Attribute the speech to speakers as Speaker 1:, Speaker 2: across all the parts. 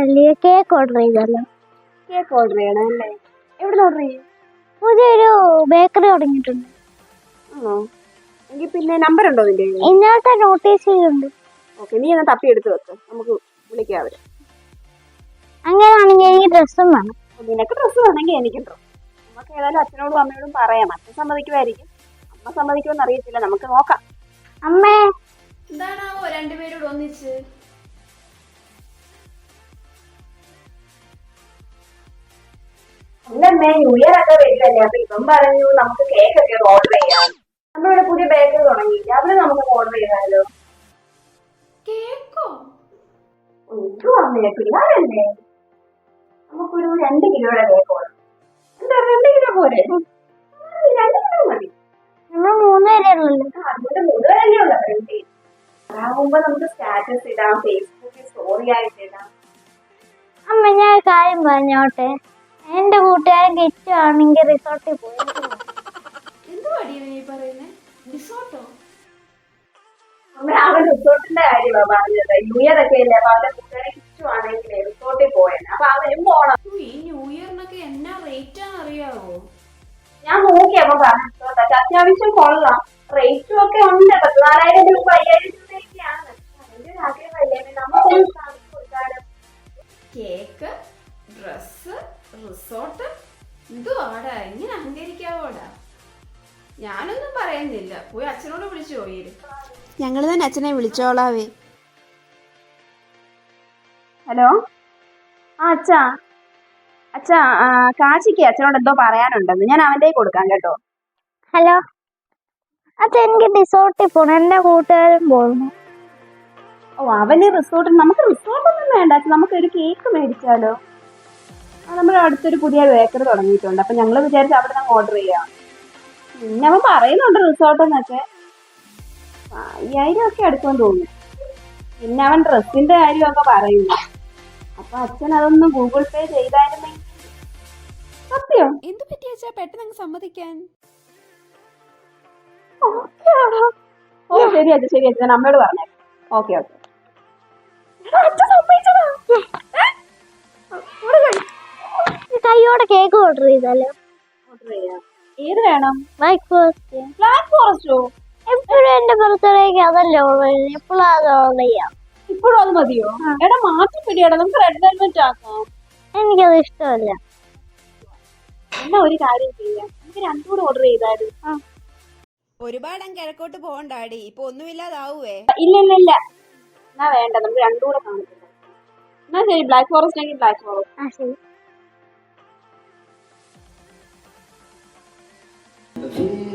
Speaker 1: പെരുന്നാളല്ലേ cake order ചെയ്തല്ലോ.
Speaker 2: Cake order ചെയ്യണം അല്ലേ? എവിടെ ഓർഡർ ചെയ്യും?
Speaker 1: പുതിയൊരു ബേക്കറി തുടങ്ങിയിട്ടുണ്ട്.
Speaker 2: ആണോ? എങ്കിൽ പിന്നെ നമ്പർ ഉണ്ടോ നിന്റെ
Speaker 1: ഇന്നത്തെ നോട്ടീസിലുണ്ട്
Speaker 2: ഓക്കെ നീ എന്നാ തപ്പി എടുത്ത് വെക്ക്. നമുക്ക് വിളിക്കാം അവരെ.
Speaker 1: അങ്ങനെയാണെങ്കിൽ എനിക്ക് ഡ്രസ്സും വേണം.
Speaker 2: നിനക്ക് ഡ്രസ്സ് വേണമെങ്കിൽ എനിക്കും ഡ്രസ്സ് നമുക്ക് ഏതായാലും അച്ഛനോടും അമ്മയോടും പറയാം. അച്ഛൻ സമ്മതിക്കുമായിരിക്കും. അമ്മ സമ്മതിക്കുമെന്ന് അറിയത്തില്ല. നമുക്ക് നോക്കാം.
Speaker 1: അമ്മേ.
Speaker 3: എന്താണാവോ രണ്ടുപേരോട് ഒന്നിച്ച്?
Speaker 2: അല്ലമ്മേ ന്യൂ ഇയർ ഒക്കെ വരികയല്ലേ അപ്പൊ ഇവൻ പറഞ്ഞു നമുക്ക് കേക്ക് ഒക്കെ ഓർഡർ ചെയ്യാം. നമ്മളിവിടെ പുതിയ ബേക്കറി തുടങ്ങിയില്ല? അവിടെ നമുക്ക് ഓർഡർ ചെയ്താലോ?
Speaker 3: കേക്കോ?
Speaker 2: പിള്ളേരല്ലേ? നമുക്കൊരു രണ്ട് കിലോയുടെ കേക്ക് ഓർഡർ എന്താ രണ്ട് കിലോ പോരെ? രണ്ട് കിലോ മതി.
Speaker 1: നമ്മൾ മൂന്ന് ഉള്ളു.
Speaker 2: അതാകുമ്പോ നമുക്ക് സ്റ്റാറ്റസ് ഇടാം ഫേസ്ബുക്കിൽ സ്റ്റോറി ആയിട്ട് ഇടാം.
Speaker 1: അമ്മ ഞാൻ കാര്യം പറഞ്ഞോട്ടെ? എന്റെ കൂട്ടുകാരൻ ഗെറ്റ് ആണെങ്കിൽ റിസോർട്ടിൽ പോയി.
Speaker 2: അവൻ റിസോർട്ടിന്റെ കാര്യമാണ് പറഞ്ഞത്. ന്യൂ ഇയർ ഒക്കെ അല്ലേ? അപ്പൊ അവന്റെ കുട്ടികളെ ഇഷ്ടമാണെങ്കിൽ റിസോർട്ടിൽ പോയത് അപ്പൊ അവനും പോണം.
Speaker 3: ഈ ന്യൂ ഇയറിനൊക്കെ എന്നാ റേറ്റ് ആണ് അറിയാവോ
Speaker 2: ഞാൻ പറഞ്ഞു റിസോർട്ട് അത്യാവശ്യം കൊള്ളാം. റേറ്റും ഒക്കെ ഉണ്ട്. പതിനാലായിരം രൂപ അയ്യായിരം
Speaker 3: ഞാനൊന്നും പറയുന്നില്ല. പോയി അച്ഛനോട് വിളിച്ചു പോയിര് ഞങ്ങൾ തന്നെ അച്ഛനെ വിളിച്ചോളാവേ.
Speaker 2: ഹലോ? ആ അച്ഛാ. അച്ഛാ കാശിക്ക് അച്ഛനോട് എന്തോ പറയാനുണ്ടെന്ന്. ഞാൻ അവന്റെ കൊടുക്കാം കേട്ടോ.
Speaker 1: ഹലോ? അത് എനിക്ക് റിസോർട്ടിൽ പോകണം എന്റെ കൂട്ടുകാരും പോകുന്നു.
Speaker 2: ഓ അവന് റിസോർട്ട് നമുക്ക് റിസോർട്ടൊന്നും വേണ്ട. അച്ഛാ നമുക്ക് ഒരു കേക്ക് മേടിച്ചാലോ? നമ്മൾ നമ്മുടെ അടുത്തൊരു പുതിയ ബേക്കറി തുടങ്ങിയിട്ടുണ്ട്. അപ്പൊ ഞങ്ങൾ വിചാരിച്ചു അവിടെ നിന്ന് ഓർഡർ ചെയ്യാം. പിന്നെ അവൻ പറയുന്നുണ്ട് റിസോർട്ട് എന്നൊക്കെ. അയ്യായിരം ഒക്കെ അടുക്കുമെന്ന് തോന്നുന്നു. പിന്നെ അവൻ ഡ്രസ്സിന്റെ കാര്യമൊക്കെ പറയുന്നു. അപ്പൊ അച്ഛൻ അതൊന്ന് ഗൂഗിൾ പേ ചെയ്തായിരുന്നെങ്കിൽ സത്യം.
Speaker 3: എന്ത് പറ്റിയാച്ചാ പെട്ടെന്ന് സമ്മതിക്കാൻ.
Speaker 2: ഓ ശരി അച്ഛൻ ശരി അച്ഛൻ അമ്മയോട് പറഞ്ഞേ ഓക്കെ ഓക്കെ.
Speaker 1: കൈയോടെ കേക്ക് ഓർഡർ ചെയ്താലോ?
Speaker 2: ഓർഡർ ചെയ്യാം. ഏത് വേണം?
Speaker 1: ബ്ലാക്ക് ഫോറസ്റ്റ്
Speaker 2: ബ്ലാക്ക് ഫോറസ്റ്റോ
Speaker 1: എപ്പോഴും എന്റെ ബർത്ത്ഡേക്ക് അതല്ലേ എപ്പോഴും അത് ഓർഡർ ചെയ്യാം
Speaker 2: ഇപ്പോഴും അത് മതിയോ? എടാ മാറ്റി പിടിയടാ നമുക്ക് റെഡ് വെൽവെറ്റ് ആക്കാം.
Speaker 1: എനിക്കത് ഇഷ്ടമല്ല.
Speaker 2: എന്നാ ഒരു കാര്യം ചെയ്യാം. നമുക്ക് രണ്ടുകൂടെ ഓർഡർ ചെയ്താലും. ആ.
Speaker 3: ഒരുപാട് അങ്ങ് കിഴക്കോട്ട് പോകണ്ടാടി. ഇപ്പൊ ഒന്നുമില്ലാതാവുവേ.
Speaker 2: ഇല്ല ഇല്ല ഇല്ല. എന്നാ വേണ്ട. നമുക്ക് രണ്ടുകൂടെ കാണിക്കാം എന്നാ ശരി ബ്ലാക്ക് ഫോറസ്റ്റ് ആണെങ്കിൽ ബ്ലാക്ക് ഫോറസ്റ്റ്
Speaker 1: ആ ശരി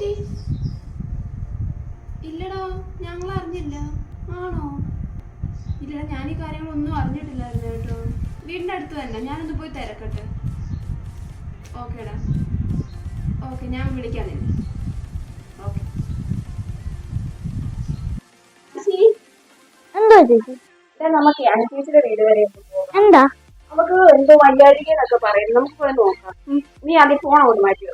Speaker 3: പറ്റി ഇല്ലടാ ഞങ്ങൾ അറിഞ്ഞില്ല ആണോ? ഇല്ലടാ ഞാൻ ഈ കാര്യങ്ങളൊന്നും അറിഞ്ഞിട്ടില്ലായിരുന്നു കേട്ടോ. വീടിന്റെ അടുത്ത് തന്നെ. ഞാനൊന്ന് പോയി തിരക്കട്ടെ. ഓക്കേടാ. ഓക്കെ ഞാൻ വിളിക്കാം നിന്നെ. ഓക്കെ.
Speaker 1: എന്തോ ചേച്ചി?
Speaker 2: നമുക്ക് വീട് വരെ
Speaker 1: എന്താ?
Speaker 2: നമുക്ക് എന്തോ വയ്യാഴിക എന്നൊക്കെ പറയും നമുക്ക് പോയി നോക്കാം. നീ അതിൽ ഫോൺ ഒന്ന് മാറ്റി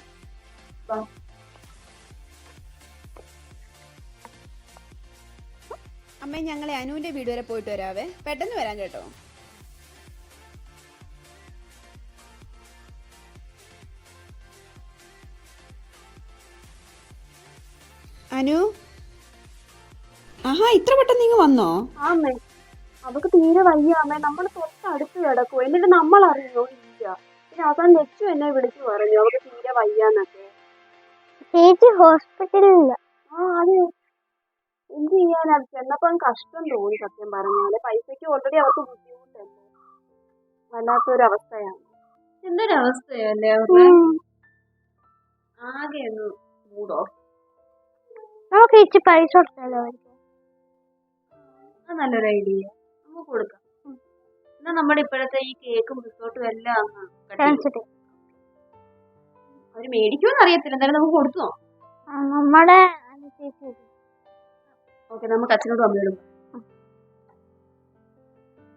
Speaker 3: അമ്മ ഞങ്ങളെ അനുവിന്റെ വീട് വരെ പോയിട്ട് വരാവേ. പെട്ടെന്ന് വരാൻ കേട്ടോ. അനു? ആഹാ ഇത്ര പെട്ടെന്ന് നിങ്ങൾ വന്നോ?
Speaker 2: ആമേ അവക്ക് തീരെ വയ്യ അമ്മേ. നമ്മൾ തൊട്ടടുത്ത് കിടക്കും എന്നിട്ട് നമ്മൾ അറിയോ ഇല്ല. പിന്നെ അവസാനം ലച്ചു എന്നെ വിളിച്ചു പറഞ്ഞു. അവക്ക് തീരെ വയ്യാന്നൊക്കെ.
Speaker 1: ചേച്ചി ഹോസ്പിറ്റലില്ല
Speaker 2: ആ അതെ എന്ത് ചെയ്യാനാ? ചെന്നപ്പോ കഷ്ടം തോന്നി സത്യം പറഞ്ഞാൽ. പൈസക്ക് ഓൾറെഡി അവർക്ക് ബുദ്ധിമുട്ടല്ലേ? വല്ലാത്തൊരു അവസ്ഥയാണ് എന്താ എന്തൊരവസ്ഥയല്ലേ അവരുടെ? ആകെ ഒന്ന് മൂടോ?
Speaker 1: നമുക്ക് ഇച്ചി പൈസ കൊടുത്താലോ? അവർക്ക്
Speaker 2: അത് നല്ലൊരു ഐഡിയ നമുക്ക് കൊടുക്കാം. എന്നാ നമ്മുടെ ഇപ്പോഴത്തെ ഈ കേക്കും റിസോർട്ടും എല്ലാം അങ്ങ് cut ചെയ്തു. അവർ മേടിക്കുമെന്ന് അറിയത്തില്ല. എന്തായാലും നമുക്ക് കൊടുത്തു? നോക്കാം
Speaker 1: നമ്മുടെ അനുസരിച്ച്
Speaker 2: ഓക്കെ നമുക്ക് അച്ഛനോട് അമ്മയോടും.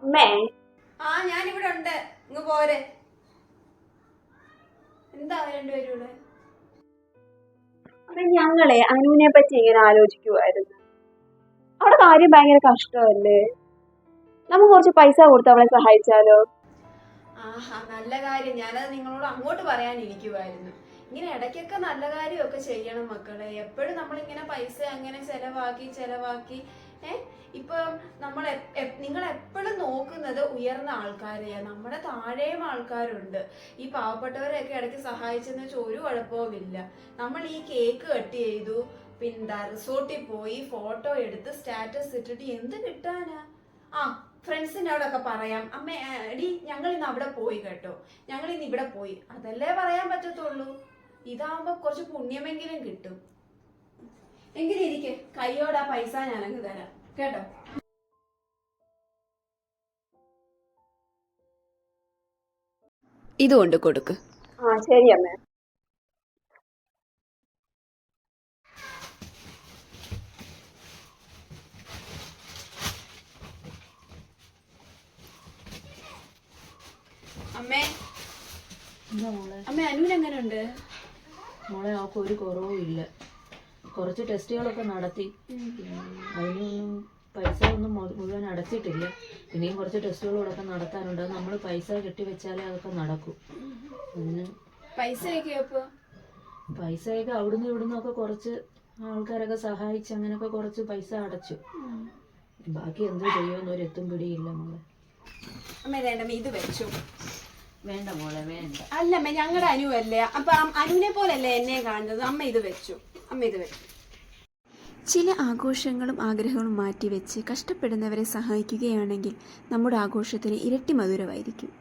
Speaker 2: അമ്മേ.
Speaker 3: ആ ഇവിടെ ഉണ്ട്. ഇങ്ങ് പോരെ. എന്താ രണ്ടുപേരും ഇവിടെ?
Speaker 2: അതെ ഞങ്ങളെ അനുവിനെ പറ്റി ഇങ്ങനെ ആലോചിക്കുമായിരുന്നു അവിടെ കാര്യം ഭയങ്കര കഷ്ടമല്ലേ? നമുക്ക് കുറച്ച് പൈസ കൊടുത്ത് അവളെ സഹായിച്ചാലോ?
Speaker 3: ആഹാ നല്ല കാര്യം. ഞാനത് നിങ്ങളോട് അങ്ങോട്ട് പറയാനിരിക്കുമായിരുന്നു ഇങ്ങനെ ഇടയ്ക്കൊക്കെ നല്ല കാര്യമൊക്കെ ചെയ്യണം മക്കളെ. എപ്പോഴും നമ്മളിങ്ങനെ പൈസ അങ്ങനെ ചെലവാക്കി ചെലവാക്കി. ഏ? ഇപ്പം നമ്മൾ നിങ്ങൾ എപ്പോഴും നോക്കുന്നത് ഉയർന്ന ആൾക്കാരെയാണ് നമ്മുടെ താഴെയും ആൾക്കാരുണ്ട്. ഈ പാവപ്പെട്ടവരെയൊക്കെ ഇടയ്ക്ക് സഹായിച്ചെന്ന് വെച്ചാൽ ഒരു കുഴപ്പവുമില്ല നമ്മൾ ഈ കേക്ക് കട്ട് ചെയ്തു പിന്നെ റിസോർട്ടിൽ പോയി ഫോട്ടോ എടുത്ത് സ്റ്റാറ്റസ് ഇട്ടിട്ട് എന്ത് കിട്ടാനാ? ആ ഫ്രണ്ട്സിനോടൊക്കെ പറയാം അമ്മ എടി ഞങ്ങൾ ഇന്ന് അവിടെ പോയി കേട്ടോ. ഞങ്ങൾ ഇന്ന് ഇവിടെ പോയി. അതല്ലേ പറയാൻ പറ്റത്തുള്ളൂ? ഇതാവുമ്പോ കുറച്ച് പുണ്യമെങ്കിലും കിട്ടും. എങ്കിലും ഇരിക്കെ? കൈയോടെ ആ പൈസ ഞാനങ്ങ് തരാം. കേട്ടോ? ഇതുകൊണ്ട് കൊടുക്ക്.
Speaker 2: ആ ശരി അമ്മേ.
Speaker 3: അമ്മേ.
Speaker 4: എന്താ
Speaker 3: അമ്മ അനുവിന് എങ്ങനെയുണ്ട്
Speaker 4: മോളെ അവൾക്ക് ഒരു കുറവും ഇല്ല. കുറച്ച് ടെസ്റ്റുകളൊക്കെ നടത്തി. അതിനൊന്നും പൈസ ഒന്നും മുഴുവൻ അടച്ചിട്ടില്ല. ഇനിയും കുറച്ച് ടെസ്റ്റുകളൊക്കെ നടത്താനുണ്ട്. അത് നമ്മൾ പൈസ കെട്ടിവെച്ചാലേ അതൊക്കെ നടക്കും. അതിന്
Speaker 3: പൈസയൊക്കെ അപ്പൊ?
Speaker 4: പൈസയൊക്കെ അവിടുന്ന് ഇവിടുന്ന് ഒക്കെ കുറച്ച് ആൾക്കാരൊക്കെ സഹായിച്ച് അങ്ങനെയൊക്കെ കുറച്ച് പൈസ അടച്ചു. ബാക്കി എന്ത് ചെയ്യുമെന്ന് ഒരു എത്തും പിടിയില്ല മോളെ.
Speaker 3: അമ്മ ഇത് വെച്ചു.
Speaker 4: വേണ്ട മോളെ വേണ്ട.
Speaker 3: അല്ലമ്മ ഞങ്ങളുടെ അനു അല്ലേ അപ്പൊ അനുവിനെ പോലല്ലേ എന്നെ കാണുന്നത്? അമ്മ ഇത് വെച്ചു. അമ്മ ഇത് വെച്ചു. ചില ആഘോഷങ്ങളും ആഗ്രഹങ്ങളും മാറ്റിവെച്ച് കഷ്ടപ്പെടുന്നവരെ സഹായിക്കുകയാണെങ്കിൽ നമ്മുടെ ആഘോഷത്തിന് ഇരട്ടി മധുരമായിരിക്കും.